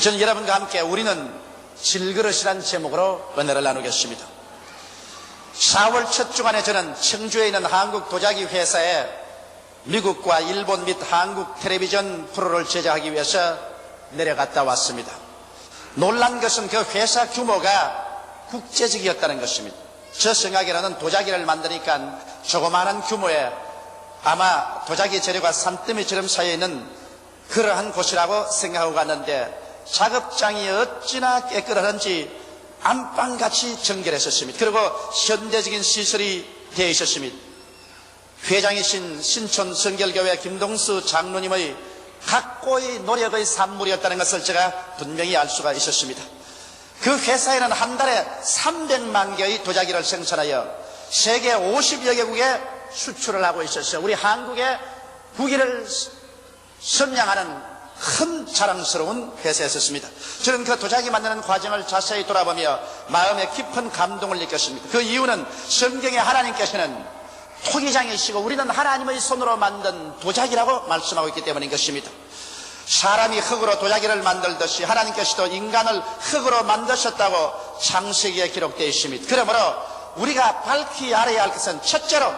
저는 여러분과 함께 우리는 질그릇이라는 제목으로 은혜를 나누겠습니다. 4월 첫 주간에 저는 청주에 있는 한국 도자기 회사에 미국과 일본 및 한국 텔레비전 프로를 제작하기 위해서 내려갔다 왔습니다. 놀란 것은 그 회사 규모가 국제적이었다는 것입니다. 저 생각에는 도자기를 만드니까 조그마한 규모의 아마 도자기 재료가 산더미처럼 쌓여있는 그러한 곳이라고 생각하고 갔는데 작업장이 어찌나 깨끗하던지 안방같이 정결했었습니다. 그리고 현대적인 시설이 되어 있었습니다. 회장이신 신촌 성결교회 김동수 장로님의 각고의 노력의 산물이었다는 것을 제가 분명히 알 수가 있었습니다. 그 회사에는 한 달에 300만 개의 도자기를 생산하여 세계 50여 개국에 수출을 하고 있었어요. 우리 한국의 국위를 선양하는 큰 자랑스러운 회사였었습니다. 저는 그 도자기 만드는 과정을 자세히 돌아보며 마음에 깊은 감동을 느꼈습니다. 그 이유는 성경에 하나님께서는 토기장이시고 우리는 하나님의 손으로 만든 도자기라고 말씀하고 있기 때문인 것입니다. 사람이 흙으로 도자기를 만들듯이 하나님께서도 인간을 흙으로 만드셨다고 창세기에 기록되어 있습니다. 그러므로 우리가 밝히 알아야 할 것은 첫째로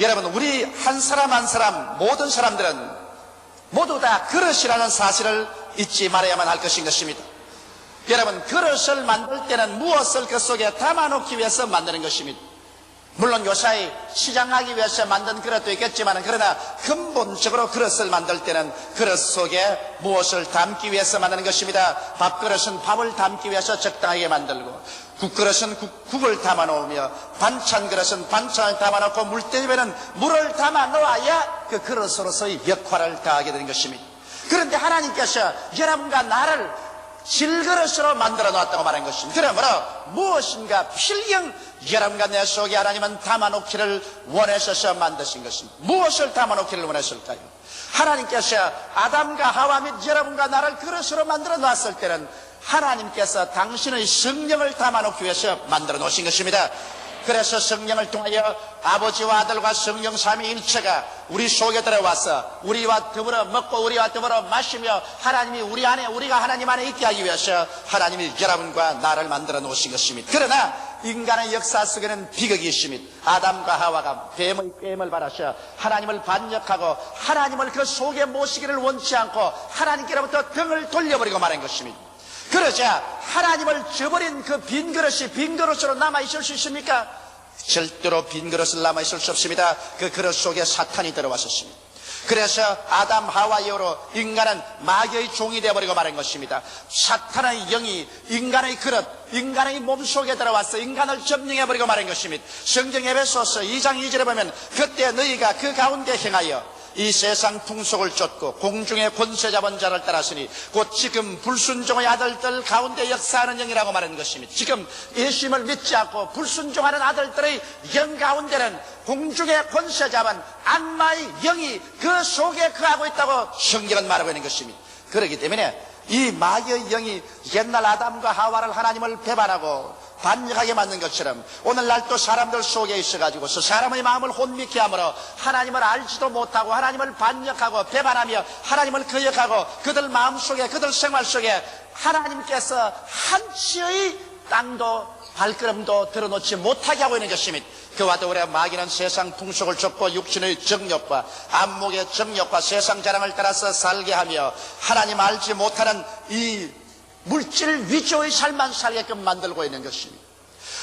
여러분 우리 한 사람 한 사람 모든 사람들은 모두 다 그릇이라는 사실을 잊지 말아야만 할 것인 것입니다. 여러분 그릇을 만들 때는 무엇을 그 속에 담아놓기 위해서 만드는 것입니다. 물론 요사이 시장하기 위해서 만든 그릇도 있겠지만 그러나 근본적으로 그릇을 만들 때는 그릇 속에 무엇을 담기 위해서 만드는 것입니다. 밥그릇은 밥을 담기 위해서 적당하게 만들고 국그릇은 국, 을 담아 놓으며 반찬 그릇은 반찬을 담아 놓고 물때집에는 물을 담아 놓아야 그 그릇으로서의 역할을 다하게 되는 것입니다. 그런데 하나님께서 여러분과 나를 질그릇으로 만들어 놨다고 말한 것입니다. 그러므로 무엇인가 필경 여러분과 내 속에 하나님은 담아놓기를 원하셔서 만드신 것입니다. 무엇을 담아놓기를 원하실까요? 하나님께서 아담과 하와 및 여러분과 나를 그릇으로 만들어 놨을 때는 하나님께서 당신의 성령을 담아놓기 위해서 만들어 놓으신 것입니다. 그래서 성령을 통하여 아버지와 아들과 성령 삼위일체가 우리 속에 들어와서 우리와 더불어 먹고 우리와 더불어 마시며 하나님이 우리 안에 우리가 하나님 안에 있게 하기 위해서 하나님이 여러분과 나를 만들어 놓으신 것입니다. 그러나 인간의 역사 속에는 비극이 있습니다. 아담과 하와가 뱀의 뱀을 받아서 하나님을 반역하고 하나님을 그 속에 모시기를 원치 않고 하나님께로부터 등을 돌려버리고 말한 것입니다. 그러자 하나님을 저버린 그 빈 그릇이 빈 그릇으로 남아 있을 수 있습니까? 절대로 빈 그릇을 남아 있을 수 없습니다. 그 그릇 속에 사탄이 들어왔었습니다. 그래서 아담 하와 이후로 인간은 마귀의 종이 되어버리고 말한 것입니다. 사탄의 영이 인간의 그릇, 인간의 몸 속에 들어와서 인간을 점령해버리고 말한 것입니다. 성경 에베소서 2장 2절에 보면 그때 너희가 그 가운데 행하여 이 세상 풍속을 쫓고 공중의 권세 잡은 자를 따랐으니 곧 지금 불순종의 아들들 가운데 역사하는 영이라고 말하는 것입니다. 지금 예수님을 믿지 않고 불순종하는 아들들의 영 가운데는 공중의 권세 잡은 악마의 영이 그 속에 거하고 있다고 성경은 말하고 있는 것입니다. 그렇기 때문에 이 마귀의 영이 옛날 아담과 하와를 하나님을 배반하고 반역하게 만든 것처럼 오늘날 또 사람들 속에 있어가지고 사람의 마음을 혼미케 하므로 하나님을 알지도 못하고 하나님을 반역하고 배반하며 하나님을 거역하고 그들 마음 속에 그들 생활 속에 하나님께서 한치의 땅도 발걸음도 들어놓지 못하게 하고 있는 것입니다. 그와 더불어 마귀는 세상 풍속을 쫓고 육신의 정욕과 안목의 정욕과 세상 자랑을 따라서 살게 하며 하나님 알지 못하는 이 물질 위조의 삶만 살게끔 만들고 있는 것입니다.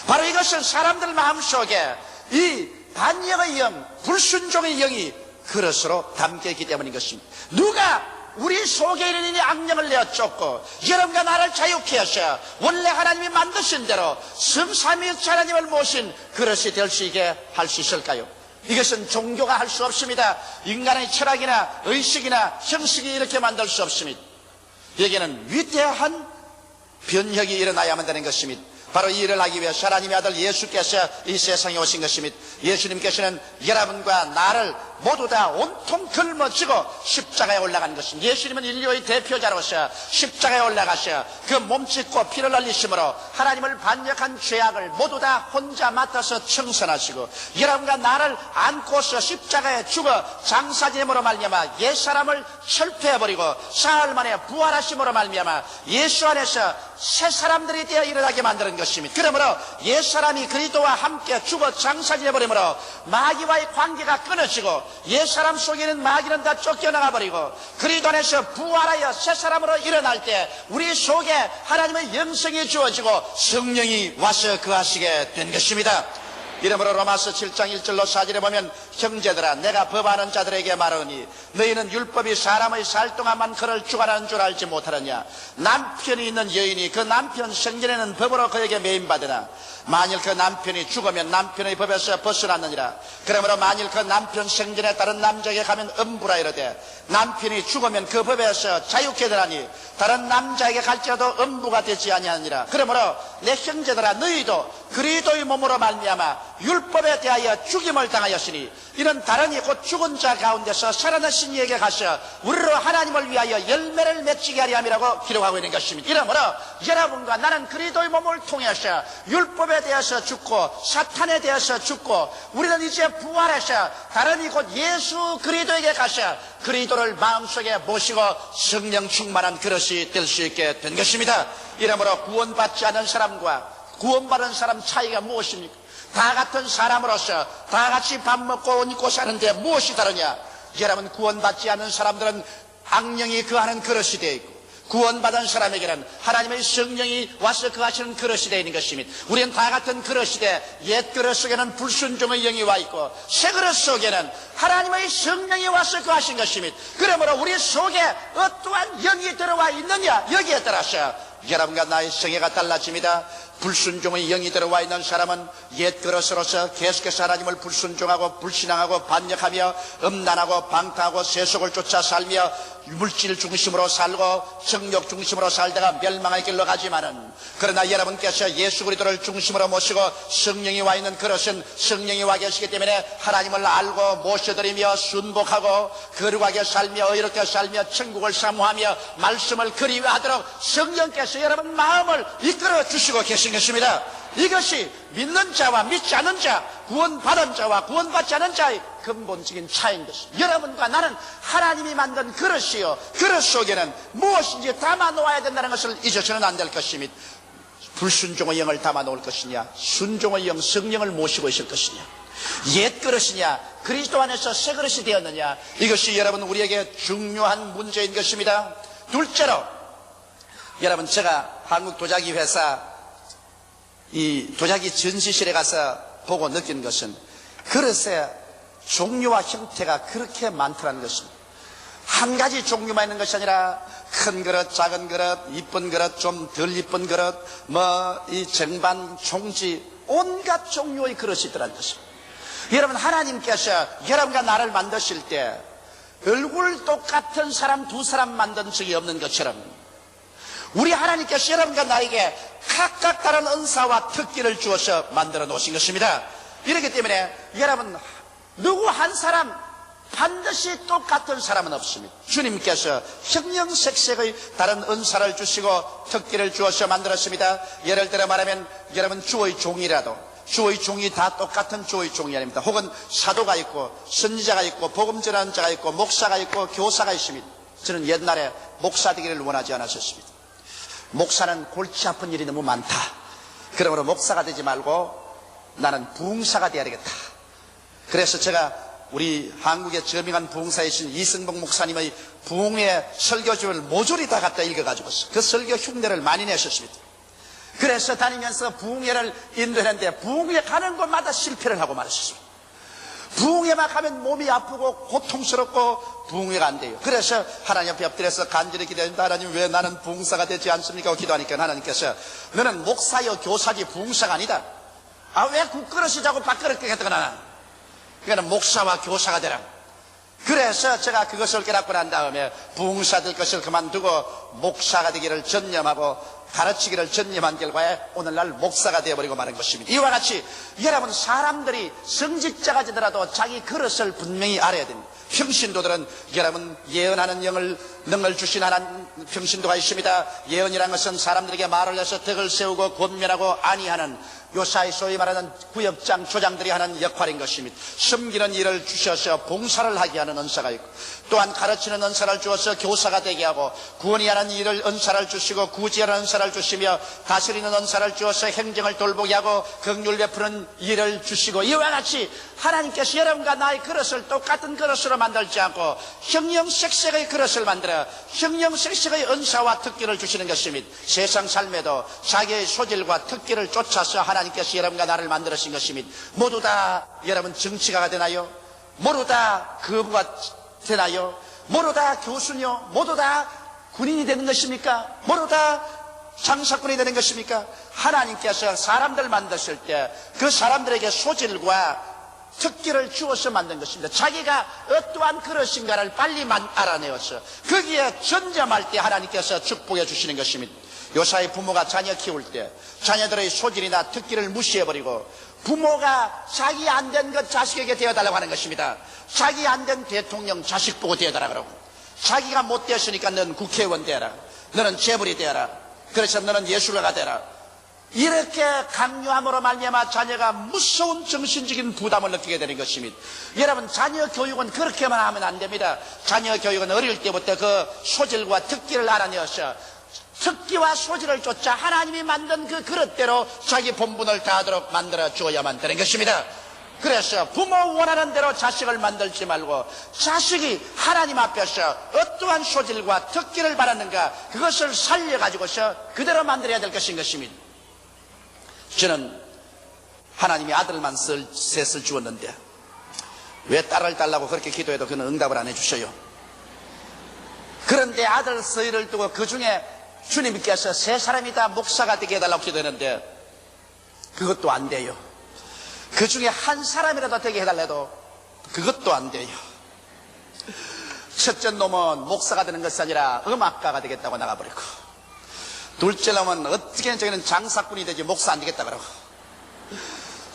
바로 이것은 사람들 마음속에 이 반역의 영, 불순종의 영이 그릇으로 담겨 있기 때문인 것입니다. 누가 우리 속에 있는 이 악령을 내어 쫓고 여러분과 나를 자유케 하셔 원래 하나님이 만드신 대로 성삼위일체 하나님을 모신 그릇이 될 수 있게 할 수 있을까요? 이것은 종교가 할 수 없습니다. 인간의 철학이나 의식이나 형식이 이렇게 만들 수 없습니다. 여기에는 위대한 변혁이 일어나야만 되는 것입니다. 바로 이 일을 하기 위해 하나님의 아들 예수께서 이 세상에 오신 것입니다. 예수님께서는 여러분과 나를 모두 다 온통 짊어지고 십자가에 올라간 것입니다. 예수님은 인류의 대표자로서 십자가에 올라가셔 그 몸짓고 피를 흘리심으로 하나님을 반역한 죄악을 모두 다 혼자 맡아서 청산하시고 여러분과 나를 안고서 십자가에 죽어 장사됨으로 말미암아 옛 사람을 철폐해버리고 사흘 만에 부활하심으로 말미암아 예수 안에서 새 사람들이 되어 일어나게 만드는 것입니다. 그러므로 옛 사람이 그리스도와 함께 죽어 장사되어버리므로 마귀와의 관계가 끊어지고 옛사람 속에는 마귀는 다 쫓겨나가 버리고 그리스도 안에서 부활하여 새 사람으로 일어날 때 우리 속에 하나님의 영성이 주어지고 성령이 와서 거하시게 된 것입니다. 이러므로 로마서 7장 1절로 4절에 보면 형제들아 내가 법하는 자들에게 말하니 너희는 율법이 사람의 살 동안만 그를 주관하는 줄 알지 못하느냐 남편이 있는 여인이 그 남편 생전에는 법으로 그에게 매인받으나 만일 그 남편이 죽으면 남편의 법에서 벗어났느니라 그러므로 만일 그 남편 생전에 다른 남자에게 가면 음부라 이르되 남편이 죽으면 그 법에서 자유케 되나니 다른 남자에게 갈지라도 음부가 되지 아니하니라 그러므로 내 형제들아 너희도 그리스도의 몸으로 말미암아 율법에 대하여 죽임을 당하였으니 이는 다른 이곧 죽은 자 가운데서 살아나신 이에게 가서 우리로 하나님을 위하여 열매를 맺히게 하리 함이라고 기록하고 있는 것입니다. 이러므로 여러분과 나는 그리스도의 몸을 통해서 율법에 대해서 죽고 사탄에 대해서 죽고 우리는 이제 부활해서 다른 이곳 예수 그리스도에게 가서 그리스도를 마음속에 모시고 성령 충만한 그릇이 될 수 있게 된 것입니다. 이러므로 구원받지 않은 사람과 구원받은 사람 차이가 무엇입니까? 다 같은 사람으로서 다 같이 밥 먹고 옷 입고 사는데 무엇이 다르냐? 여러분 구원받지 않은 사람들은 악령이 그하는 그릇이 되어 있고 구원받은 사람에게는 하나님의 성령이 와서 그 하시는 그릇이 되어 있는 것입니다. 우리는 다 같은 그릇인데 옛 그릇 속에는 불순종의 영이 와 있고 새 그릇 속에는 하나님의 성령이 와서 그 하신 것입니다. 그러므로 우리 속에 어떠한 영이 들어와 있느냐 여기에 따라서 여러분과 나의 성애가 달라집니다. 불순종의 영이 들어와 있는 사람은 옛 그릇으로서 계속해서 하나님을 불순종하고 불신앙하고 반역하며 음란하고 방탕하고 세속을 쫓아 살며 물질 중심으로 살고 정욕 중심으로 살다가 멸망의 길로 가지만은 그러나 여러분께서 예수 그리스도를 중심으로 모시고 성령이 와 있는 그릇은 성령이 와 계시기 때문에 하나님을 알고 모셔드리며 순복하고 거룩하게 살며 의롭게 살며 천국을 사모하며 말씀을 그리워하도록 성령께서 여러분 마음을 이끌어 주시고 계신 것입니다. 이것이 믿는 자와 믿지 않은 자, 구원받은 자와 구원받지 않은 자의 근본적인 차이인 것입니다. 여러분과 나는 하나님이 만든 그릇이요. 그릇 속에는 무엇인지 담아 놓아야 된다는 것을 잊어서는 안 될 것입니다. 불순종의 영을 담아 놓을 것이냐, 순종의 영, 성령을 모시고 있을 것이냐, 옛 그릇이냐, 그리스도 안에서 새 그릇이 되었느냐, 이것이 여러분 우리에게 중요한 문제인 것입니다. 둘째로, 여러분 제가 한국 도자기 회사 이 도자기 전시실에 가서 보고 느낀 것은 그릇의 종류와 형태가 그렇게 많더라는 것입니다. 한 가지 종류만 있는 것이 아니라 큰 그릇, 작은 그릇, 이쁜 그릇, 좀 덜 이쁜 그릇, 뭐이 쟁반, 종지 온갖 종류의 그릇이 있더라는 것입니다. 여러분 하나님께서 여러분과 나를 만드실 때 얼굴 똑같은 사람 두 사람 만든 적이 없는 것처럼 우리 하나님께서 여러분과 나에게 각각 다른 은사와 특기를 주어서 만들어 놓으신 것입니다. 이렇기 때문에 여러분 누구 한 사람 반드시 똑같은 사람은 없습니다. 주님께서 형형색색의 다른 은사를 주시고 특기를 주어서 만들었습니다. 예를 들어 말하면 여러분 주의 종이라도 주의 종이 다 똑같은 주의 종이 아닙니다. 혹은 사도가 있고 선지자가 있고 복음 전하는 자가 있고 목사가 있고 교사가 있습니다. 저는 옛날에 목사 되기를 원하지 않았었습니다. 목사는 골치 아픈 일이 너무 많다. 그러므로 목사가 되지 말고 나는 부흥사가 되어야 되겠다. 그래서 제가 우리 한국의 저명한 부흥사이신 이승복 목사님의 부흥의 설교집을 모조리 다 갖다 읽어가지고 그 설교 흉내를 많이 내셨습니다. 그래서 다니면서 부흥회를 인도했는데 부흥회 가는 곳마다 실패를 하고 말았습니다. 부흥회만 가면 몸이 아프고 고통스럽고 부흥회가 안 돼요. 그래서 하나님 앞에 엎드려서 간절히 기도했는데 하나님 왜 나는 부흥사가 되지 않습니까? 기도하니까 하나님께서 너는 목사여 교사지 부흥사가 아니다. 아 왜 국그릇이 자꾸 밥그릇 깨겠다가 나는. 그러니까 목사와 교사가 되라. 그래서 제가 그것을 깨닫고 난 다음에 부흥사 될 것을 그만두고 목사가 되기를 전념하고 가르치기를 전념한 결과에 오늘날 목사가 되어버리고 마는 것입니다. 이와 같이 여러분 사람들이 성직자가 되더라도 자기 그릇을 분명히 알아야 됩니다. 평신도들은 여러분 예언하는 영을 능을 주신 하나님 평신도가 있습니다. 예언이라는 것은 사람들에게 말을 해서 덕을 세우고 권면하고 안위하는 요사이 소위 말하는 구역장 조장들이 하는 역할인 것입니다. 숨기는 일을 주셔서 봉사를 하게 하는 은사가 있고 또한 가르치는 은사를 주어서 교사가 되게 하고 구원이 하는 일을 은사를 주시고 구제하는 은사를 주시며 다스리는 은사를 주어서 행정을 돌보게 하고 긍휼 베푸는 일을 주시고 이와 같이 하나님께서 여러분과 나의 그릇을 똑같은 그릇으로 만들지 않고 형형색색의 그릇을 만들어 형형색색의 은사와 특기를 주시는 것입니다. 세상 삶에도 자기의 소질과 특기를 쫓아서 하나 님께서 여러분과 나를 만들으신 것입니다. 모두 다 여러분 정치가가 되나요? 모두 다 거부가 되나요? 모두 다 교수요? 모두 다 군인이 되는 것입니까? 모두 다 장사꾼이 되는 것입니까? 하나님께서 사람들 만드실 때 그 사람들에게 소질과 특기를 주어서 만든 것입니다. 자기가 어떠한 그릇인가를 빨리 만- 알아내어서 거기에 전점할 때 하나님께서 축복해 주시는 것입니다. 요사이 부모가 자녀 키울 때 자녀들의 소질이나 특기를 무시해버리고 부모가 자기 안 된 것 자식에게 되어달라고 하는 것입니다. 자기 안 된 대통령 자식 보고 되어달라 그러고 자기가 못 되었으니까 너는 국회의원 되어라. 너는 재벌이 되어라. 그래서 너는 예술가가 되라. 이렇게 강요함으로 말미암아 자녀가 무서운 정신적인 부담을 느끼게 되는 것입니다. 여러분 자녀 교육은 그렇게만 하면 안 됩니다. 자녀 교육은 어릴 때부터 그 소질과 특기를 알아내어서 특기와 소질을 쫓아 하나님이 만든 그 그릇대로 자기 본분을 다하도록 만들어 주어야만 되는 것입니다. 그래서 부모 원하는 대로 자식을 만들지 말고 자식이 하나님 앞에서 어떠한 소질과 특기를 바랐는가 그것을 살려가지고서 그대로 만들어야 될 것인 것입니다. 저는 하나님이 아들만 쓸, 셋을 주었는데 왜 딸을 달라고 그렇게 기도해도 그는 응답을 안 해주셔요. 그런데 아들 서희를 두고 그 중에 주님께서 세 사람이 다 목사가 되게 해달라고 기도했는데 그것도 안 돼요. 그 중에 한 사람이라도 되게 해달래도 그것도 안 돼요. 첫째 놈은 목사가 되는 것이 아니라 음악가가 되겠다고 나가버리고 둘째 놈은 어떻게든 저기는 장사꾼이 되지 목사 안 되겠다 그러고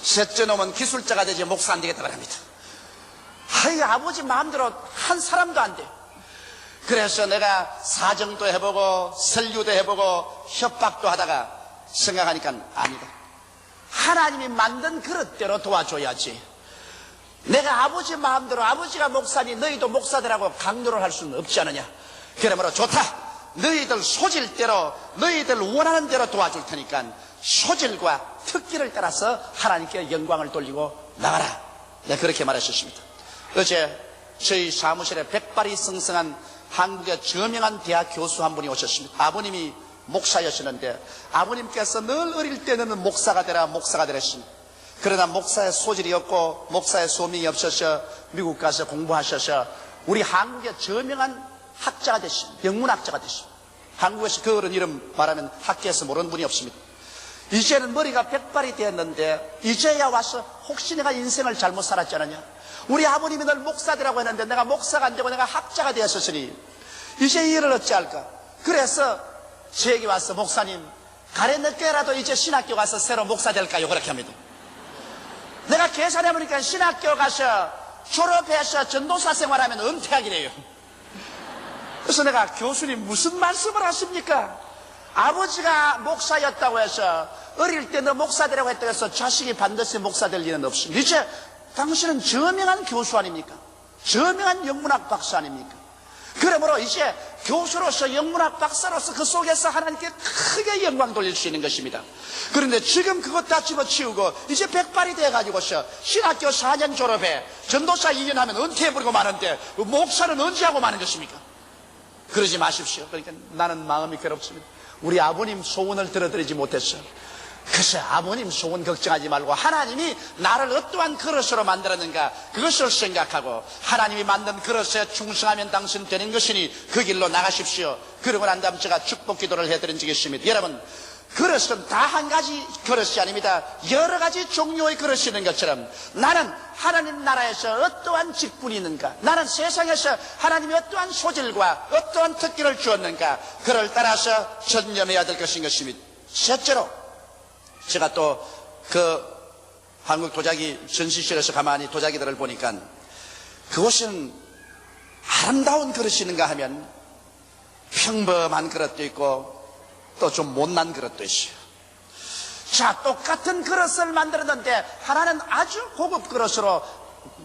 셋째 놈은 기술자가 되지 목사 안 되겠다 그럽니다. 하이 아버지 마음대로 한 사람도 안 돼. 그래서 내가 사정도 해보고 설교도 해보고 협박도 하다가 생각하니까 아니다. 하나님이 만든 그릇대로 도와줘야지. 내가 아버지 마음대로 아버지가 목사니 너희도 목사들하고 강요를 할 수는 없지 않느냐. 그러므로 좋다. 너희들 소질대로 너희들 원하는 대로 도와줄 테니까 소질과 특기를 따라서 하나님께 영광을 돌리고 나가라. 네, 그렇게 말하셨습니다. 어제 저희 사무실에 백발이 승승한 한국의 저명한 대학 교수 한 분이 오셨습니다. 아버님이 목사였었는데 아버님께서 늘 어릴 때는 목사가 되라 목사가 되랬습니다. 그러나 목사의 소질이 없고 목사의 소명이 없어서 미국 가서 공부하셔서 우리 한국의 저명한 학자가 되십니다. 영문학자가 되십니다. 한국에서 그 어른 이름 말하면 학계에서 모르는 분이 없습니다. 이제는 머리가 백발이 되었는데 이제야 와서 혹시 내가 인생을 잘못 살았지 않느냐 우리 아버님이 늘 목사되라고 했는데 내가 목사가 안 되고 내가 학자가 되었으니 이제 이 일을 어찌할까? 그래서 제게 와서 목사님 가래 늦게라도 이제 신학교 가서 새로 목사 될까요? 그렇게 합니다. 내가 계산해보니까 신학교 가서 졸업해서 전도사 생활하면 은퇴하기래요. 그래서 내가 교수님 무슨 말씀을 하십니까? 아버지가 목사였다고 해서 어릴 때 너 목사 되라고 했다고 해서 자식이 반드시 목사 될 일은 없습니다. 이제 당신은 저명한 교수 아닙니까? 저명한 영문학 박사 아닙니까? 그러므로 이제 교수로서 영문학 박사로서 그 속에서 하나님께 크게 영광 돌릴 수 있는 것입니다. 그런데 지금 그것 다 집어치우고 이제 백발이 돼가지고서 신학교 4년 졸업해 전도사 2년 하면 은퇴해 버리고 마는데 목사는 언제 하고 마는 것입니까? 그러지 마십시오. 그러니까 나는 마음이 괴롭습니다. 우리 아버님 소원을 들어드리지 못했어. 그래서 아버님 소원 걱정하지 말고 하나님이 나를 어떠한 그릇으로 만들었는가 그것을 생각하고 하나님이 만든 그릇에 충성하면 당신 되는 것이니 그 길로 나가십시오. 그러고 난 다음 제가 축복 기도를 해드린 적이 있습니다. 여러분 그릇은 다 한 가지 그릇이 아닙니다. 여러 가지 종류의 그릇이 있는 것처럼 나는 하나님 나라에서 어떠한 직분이 있는가? 나는 세상에서 하나님이 어떠한 소질과 어떠한 특기를 주었는가? 그를 따라서 전념해야 될 것인 것입니다. 셋째로 제가 또 그 한국 도자기 전시실에서 가만히 도자기들을 보니까 그곳은 아름다운 그릇이 있는가 하면 평범한 그릇도 있고 또 좀 못난 그릇도 있어요. 자, 똑같은 그릇을 만들었는데 하나는 아주 고급 그릇으로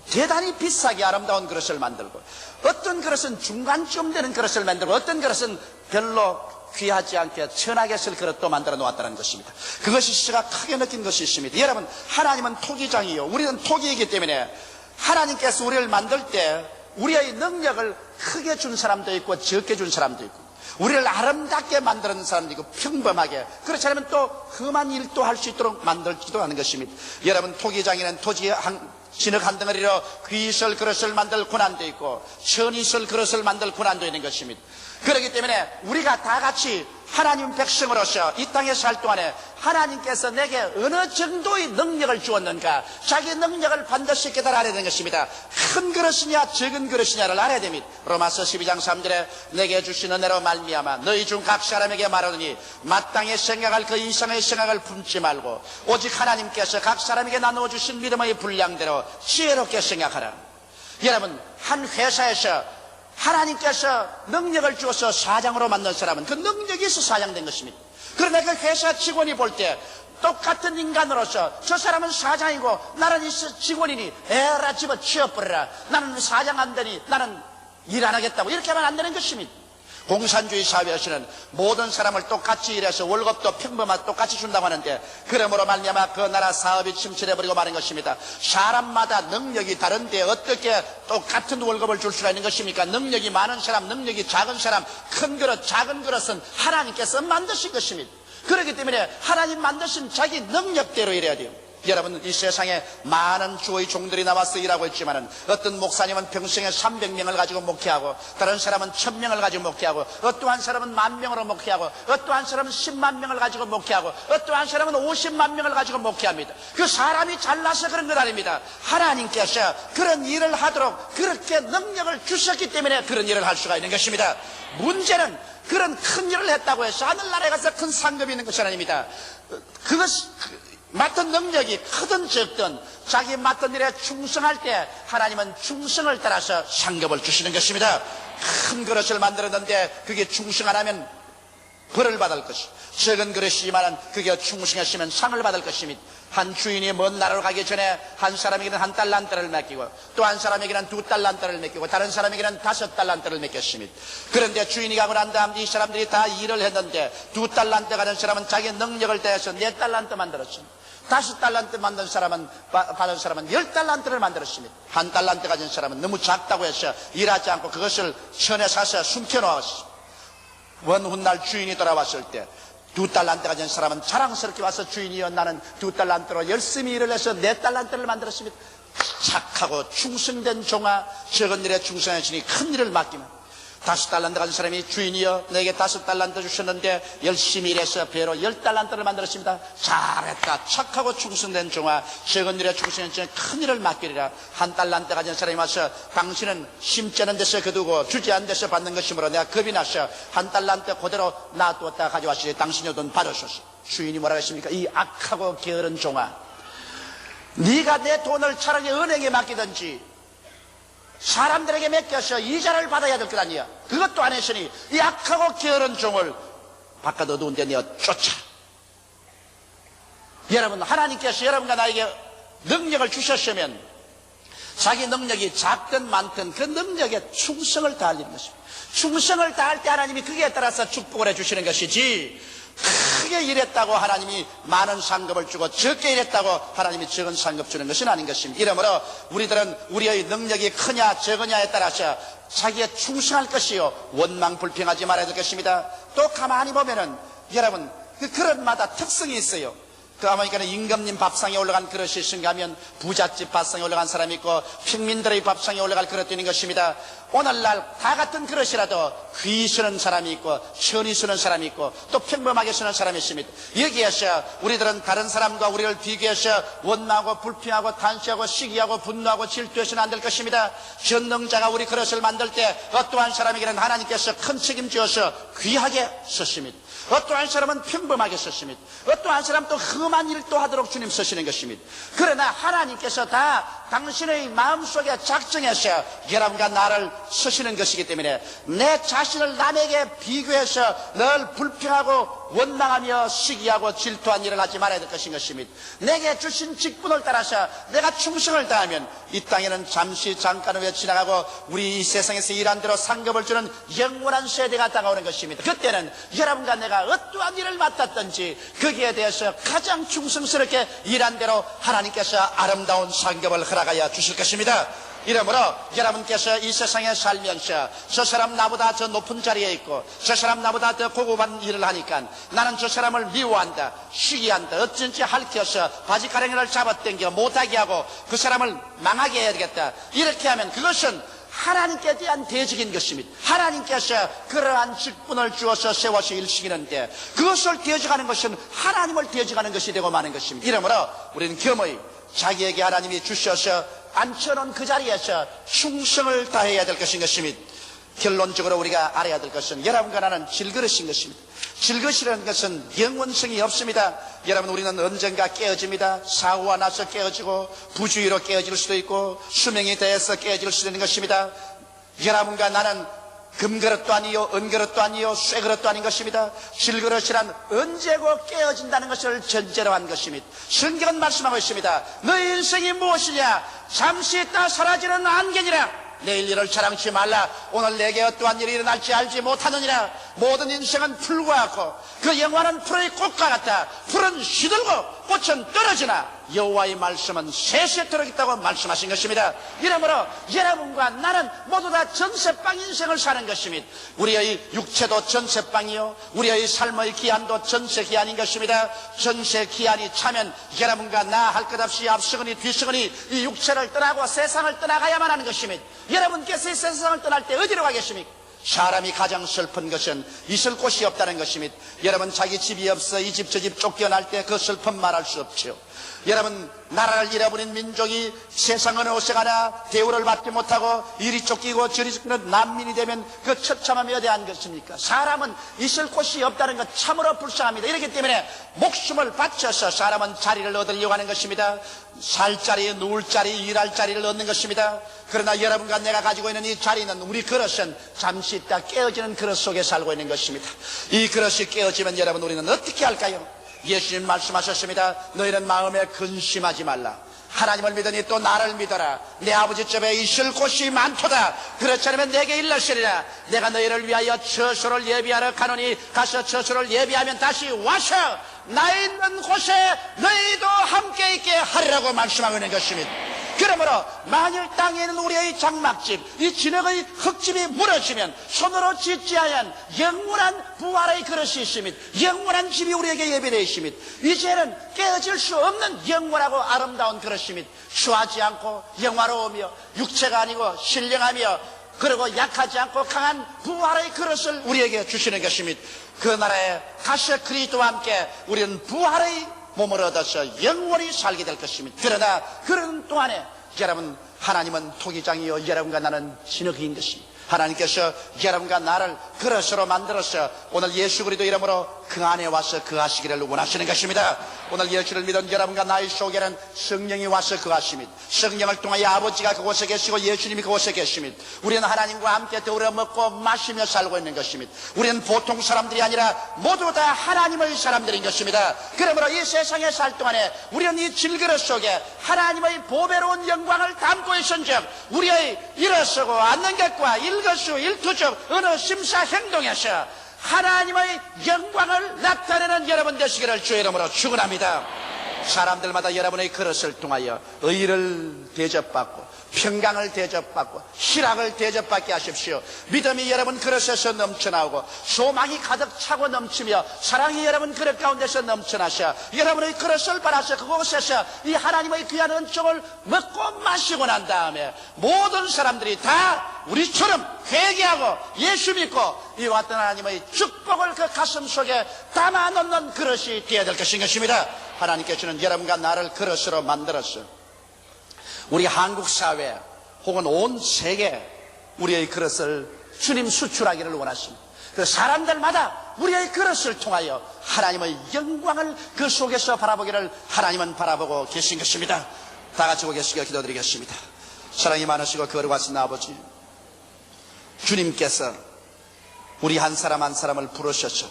대단히 비싸게 아름다운 그릇을 만들고 어떤 그릇은 중간쯤 되는 그릇을 만들고 어떤 그릇은 별로 귀하지 않게 천하게 쓸 그릇도 만들어 놓았다는 것입니다. 그것이 제가 크게 느낀 것이 있습니다. 여러분, 하나님은 토기장이요. 우리는 토기이기 때문에 하나님께서 우리를 만들 때 우리의 능력을 크게 준 사람도 있고 적게 준 사람도 있고 우리를 아름답게 만드는 사람도 있고 평범하게 그렇지 않으면 또 험한 일도 할 수 있도록 만들지도 하는 것입니다. 여러분 토기장에는 토지 한 진흙 한 덩어리로 귀설 그릇을 만들 고난도 있고 천이설 그릇을 만들 고난도 있는 것입니다. 그렇기 때문에 우리가 다 같이 하나님 백성으로서 이 땅에 살 동안에 하나님께서 내게 어느 정도의 능력을 주었는가 자기 능력을 반드시 깨달아야 되는 것입니다. 큰 그릇이냐 적은 그릇이냐를 알아야 됩니다. 로마서 12장 3절에 내게 주신 은혜로 말미암아 너희 중 각 사람에게 말하더니 마땅히 생각할 그 이상의 생각을 품지 말고 오직 하나님께서 각 사람에게 나누어 주신 믿음의 분량대로 지혜롭게 생각하라. 여러분 한 회사에서 하나님께서 능력을 주어서 사장으로 만든 사람은 그 능력이 있어 사장된 것입니다. 그러나 그 회사 직원이 볼 때 똑같은 인간으로서 저 사람은 사장이고 나는 이 직원이니 에라 집어 치워버려라. 나는 사장 안 되니 나는 일 안 하겠다고 이렇게 하면 안 되는 것입니다. 공산주의 사회에서는 모든 사람을 똑같이 일해서 월급도 평범하게 똑같이 준다고 하는데 그러므로 말미암아 그 나라 사업이 침체돼버리고 마는 것입니다. 사람마다 능력이 다른데 어떻게 똑같은 월급을 줄 수가 있는 것입니까? 능력이 많은 사람, 능력이 작은 사람, 큰 그릇, 작은 그릇은 하나님께서 만드신 것입니다. 그렇기 때문에 하나님 만드신 자기 능력대로 일해야 돼요. 여러분 이 세상에 많은 주의 종들이 나와서 일하고 있지만 은 어떤 목사님은 평생에 300명을 가지고 목회하고 다른 사람은 1000명을 가지고 목회하고 어떠한 사람은 만 명으로 목회하고 어떠한 사람은 10만 명을 가지고 목회하고 어떠한 사람은 50만 명을 가지고 목회합니다. 그 사람이 잘나서 그런 건 아닙니다. 하나님께서 그런 일을 하도록 그렇게 능력을 주셨기 때문에 그런 일을 할 수가 있는 것입니다. 문제는 그런 큰 일을 했다고 해서 하늘나라에 가서 큰 상급이 있는 것이 아닙니다. 그것이 맡은 능력이 크든 적든 자기 맡은 일에 충성할 때 하나님은 충성을 따라서 상급을 주시는 것입니다. 큰 그릇을 만들었는데 그게 충성 안 하면 벌을 받을 것이 적은 그릇이지만 그게 충성했으면 상을 받을 것입니다. 한 주인이 먼 나라로 가기 전에 한 사람에게는 한 달란트를 맡기고 또 한 사람에게는 두 달란트를 맡기고 다른 사람에게는 다섯 달란트를 맡겼습니다. 그런데 주인이 가고 난 다음 이 사람들이 다 일을 했는데 두 달란트 가는 사람은 자기 능력을 대해서 네 달란트 만들었습니다. 다섯 달란트 만든 사람은 받은 사람은 열 달란트를 만들었습니다. 한 달란트 가진 사람은 너무 작다고 해서 일하지 않고 그것을 천에 사서 숨겨놓았습니다. 먼 훗날 주인이 돌아왔을 때 두 달란트 가진 사람은 자랑스럽게 와서 주인이여 나는 두 달란트로 열심히 일을 해서 네 달란트를 만들었습니다. 착하고 충성된 종아 적은 일에 충성하시니 큰 일을 맡기면 다섯 달란트 가진 사람이 주인이여 내게 다섯 달란트 주셨는데 열심히 일해서 배로 열 달란트를 만들었습니다. 잘했다. 착하고 충성된 종아 적은 일에 충성했지만 큰 일을 맡기리라. 한 달란트 가진 사람이 와서 당신은 심지 않은 데서 거두고 주지 않은 데서 받는 것이므로 내가 겁이 나서 한 달란트 그대로 놔두었다 가져왔으니 당신의 돈 받으소서. 주인이 뭐라고 했습니까? 이 악하고 게으른 종아 네가 내 돈을 차라리 은행에 맡기든지 사람들에게 맡겨서 이자를 받아야 될 것 아니야. 그것도 안 했으니 이 악하고 게으른 종을 바깥 어두운 데 내어 쫓아. 여러분 하나님께서 여러분과 나에게 능력을 주셨으면 자기 능력이 작든 많든 그 능력에 충성을 다하는 것입니다. 충성을 다할 때 하나님이 그에 따라서 축복을 해주시는 것이지 크게 일했다고 하나님이 많은 상급을 주고 적게 일했다고 하나님이 적은 상급 주는 것은 아닌 것입니다. 이러므로 우리들은 우리의 능력이 크냐 적으냐에 따라서 자기에 충성할 것이요 원망 불평하지 말아야 될 것입니다. 또 가만히 보면은 여러분 그 그릇마다 특성이 있어요. 그 아마니까는 임금님 밥상에 올라간 그릇이 있은가 하면 부잣집 밥상에 올라간 사람이 있고 평민들의 밥상에 올라갈 그릇도 있는 것입니다. 오늘날 다 같은 그릇이라도 귀 쓰는 사람이 있고 천이 쓰는 사람이 있고 또 평범하게 쓰는 사람이 있습니다. 여기에서 우리들은 다른 사람과 우리를 비교해서 원망하고 불평하고 단시하고 시기하고 분노하고 질투해서는 안 될 것입니다. 전능자가 우리 그릇을 만들 때 어떠한 사람에게는 하나님께서 큰 책임지어서 귀하게 썼습니다. 어떠한 사람은 평범하게 썼습니다. 어떠한 사람 또 험한 일도 하도록 주님 쓰시는 것입니다. 그러나 하나님께서 다 당신의 마음속에 작정해서 여러분과 나를 쓰시는 것이기 때문에 내 자신을 남에게 비교해서 늘 불평하고 원망하며 시기하고 질투한 일을 하지 말아야 될 것인 것입니다. 내게 주신 직분을 따라서 내가 충성을 다하면 이 땅에는 잠시 잠깐 후에 지나가고 우리 이 세상에서 일한 대로 상급을 주는 영원한 세대가 다가오는 것입니다. 그때는 여러분과 내가 어떠한 일을 맡았든지 거기에 대해서 가장 충성스럽게 일한 대로 하나님께서 아름다운 상급을 허락하여 주실 것입니다. 이러므로 여러분께서 이 세상에 살면서 저 사람 나보다 더 높은 자리에 있고 저 사람 나보다 더 고급한 일을 하니까 나는 저 사람을 미워한다 시기한다 어쩐지 할켜서 바지가랭이를 잡아당겨 못하게 하고 그 사람을 망하게 해야 되겠다 이렇게 하면 그것은 하나님께 대한 대적인 것입니다. 하나님께서 그러한 직분을 주어서 세워서 일시키는데 그것을 대적하는 것은 하나님을 대적하는 것이 되고 마는 것입니다. 이러므로 우리는 겸허히 자기에게 하나님이 주셔서 앉혀놓은 그 자리에서 충성을 다해야 될 것인 것입니다. 결론적으로 우리가 알아야 될 것은 여러분과 나는 질그릇인 것입니다. 질그릇이라는 것은 영원성이 없습니다. 여러분 우리는 언젠가 깨어집니다. 사고가 나서 깨어지고 부주의로 깨어질 수도 있고 수명이 돼서 깨어질 수도 있는 것입니다. 여러분과 나는 금그릇도 아니요 은그릇도 아니요 쇠그릇도 아닌 것입니다. 질그릇이란 언제고 깨어진다는 것을 전제로 한 것입니다. 성경은 말씀하고 있습니다. 너의 인생이 무엇이냐? 잠시 있다 사라지는 안개니라. 내일 일을 자랑치 말라. 오늘 내게 어떠한 일이 일어날지 알지 못하느니라. 모든 인생은 풀과 같고 그 영화는 풀의 꽃과 같다. 풀은 시들고 꽃은 떨어지나 여호와의 말씀은 세세토록 있다고 말씀하신 것입니다. 이러므로 여러분과 나는 모두 다 전세방 인생을 사는 것입니다. 우리의 육체도 전세방이요. 우리의 삶의 기한도 전세 기한인 것입니다. 전세 기한이 차면 여러분과 나 할 것 없이 앞서거니 뒤서거니 이 육체를 떠나고 세상을 떠나가야만 하는 것입니다. 여러분께서 이 세상을 떠날 때 어디로 가겠습니까? 사람이 가장 슬픈 것은 있을 곳이 없다는 것입니다. 여러분 자기 집이 없어 이 집 저 집 쫓겨날 때 그 슬픔 말할 수 없죠. 여러분 나라를 잃어버린 민족이 세상 어느 곳에 가나 대우를 받지 못하고 이리 쫓기고 저리 쫓기는 난민이 되면 그 처참함이 어디한 것입니까? 사람은 있을 곳이 없다는 것 참으로 불쌍합니다. 이렇기 때문에 목숨을 바쳐서 사람은 자리를 얻으려고 하는 것입니다. 살 자리, 누울 자리, 일할 자리를 얻는 것입니다. 그러나 여러분과 내가 가지고 있는 이 자리는 우리 그릇은 잠시 있다 깨어지는 그릇 속에 살고 있는 것입니다. 이 그릇이 깨어지면 여러분 우리는 어떻게 할까요? 예수님 말씀하셨습니다. 너희는 마음에 근심하지 말라. 하나님을 믿으니 또 나를 믿어라. 내 아버지 집에 있을 곳이 많도다. 그렇지 않으면 내게 일러시리라. 내가 너희를 위하여 처소를 예비하러 가노니 가서 처소를 예비하면 다시 와서 나 있는 곳에 너희도 함께 있게 하리라고 말씀하고 있는 것입니다. 그러므로 만일 땅에 있는 우리의 장막집, 이 진흙의 흙집이 무너지면 손으로 짓지 않은 영원한 부활의 그릇이 있습니다. 영원한 집이 우리에게 예비되어 있습니다. 이제는 깨어질 수 없는 영원하고 아름다운 그릇입니다. 추하지 않고 영화로우며 육체가 아니고 신령하며 그리고 약하지 않고 강한 부활의 그릇을 우리에게 주시는 것입니다. 그 나라에 가셔 그리스도와 함께 우리는 부활의 몸을 얻어서 영원히 살게 될 것입니다. 그러나 그런 동안에 여러분 하나님은 토기장이요 여러분과 나는 진흙인 것입니다. 하나님께서 여러분과 나를 그릇으로 만들어서 오늘 예수 그리스도 이름으로 그 안에 와서 그하시기를 원하시는 것입니다. 오늘 예수를 믿은 여러분과 나의 속에는 성령이 와서 그하십니다. 성령을 통하여 아버지가 그곳에 계시고 예수님이 그곳에 계십니다. 우리는 하나님과 함께 더불어 먹고 마시며 살고 있는 것입니다. 우리는 보통 사람들이 아니라 모두 다 하나님의 사람들인 것입니다. 그러므로 이 세상에 살 동안에 우리는 이 질그릇 속에 하나님의 보배로운 영광을 담고 있은즉 우리의 일어서고 앉는 것과 일거수 일투족 어느 심사 행동에서 하나님의 영광을 나타내는 여러분 되시기를 주의 이름으로 축원합니다. 사람들마다 여러분의 그릇을 통하여 의를 대접받고 평강을 대접받고 희락을 대접받게 하십시오. 믿음이 여러분 그릇에서 넘쳐나오고 소망이 가득 차고 넘치며 사랑이 여러분 그릇 가운데서 넘쳐나셔 여러분의 그릇을 빨아서 그곳에서 이 하나님의 귀한 은총을 먹고 마시고 난 다음에 모든 사람들이 다 우리처럼 회개하고 예수 믿고 이와 같은 하나님의 축복을 그 가슴 속에 담아 놓는 그릇이 되어야 될 것인 것입니다. 하나님께서는 여러분과 나를 그릇으로 만들었어. 우리 한국 사회 혹은 온 세계 우리의 그릇을 주님 수출하기를 원하십니다. 그 사람들마다 우리의 그릇을 통하여 하나님의 영광을 그 속에서 바라보기를 하나님은 바라보고 계신 것입니다. 다 같이 고개시켜 기도드리겠습니다. 사랑이 많으시고 거룩하신 아버지 주님께서 우리 한 사람 한 사람을 부르셔서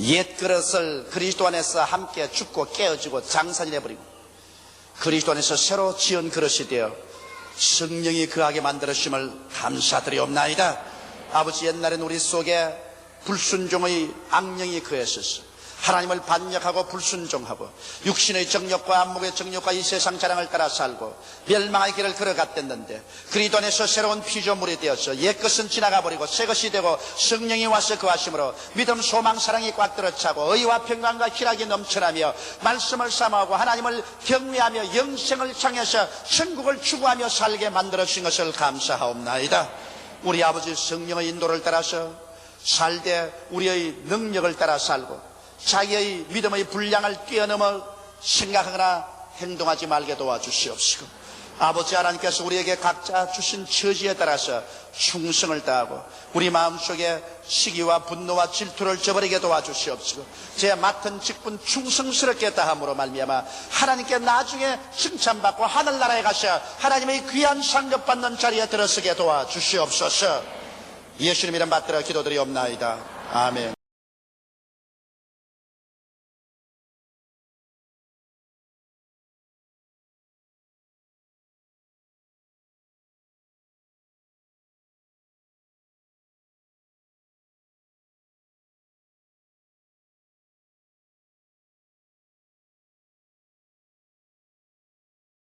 옛 그릇을 그리스도 안에서 함께 죽고 깨어지고 장산이 되버리고 그리스도 안에서 새로 지은 그릇이 되어 성령이 그하게 만들으심을 감사드리옵나이다. 아버지 옛날엔 우리 속에 불순종의 악령이 거했었어. 하나님을 반역하고 불순종하고 육신의 정욕과 안목의 정욕과 이 세상 자랑을 따라 살고 멸망의 길을 걸어갔댔는데 그리스도 안에서 새로운 피조물이 되어서 옛것은 지나가 버리고 새것이 되고 성령이 와서 거하심으로 믿음 소망 사랑이 꽉 들어차고 의와 평강과 희락이 넘쳐나며 말씀을 삼아하고 하나님을 경외하며 영생을 향해서 천국을 추구하며 살게 만들어 주신 것을 감사하옵나이다. 우리 아버지 성령의 인도를 따라서 살되 우리의 능력을 따라 살고 자기의 믿음의 분량을 뛰어넘어 생각하거나 행동하지 말게 도와주시옵시고 아버지 하나님께서 우리에게 각자 주신 처지에 따라서 충성을 다하고 우리 마음속에 시기와 분노와 질투를 저버리게 도와주시옵시고 제 맡은 직분 충성스럽게 다함으로 말미암아 하나님께 나중에 칭찬받고 하늘나라에 가셔 하나님의 귀한 상급 받는 자리에 들어서게 도와주시옵소서. 예수님 이름 받들어 기도드리옵나이다. 아멘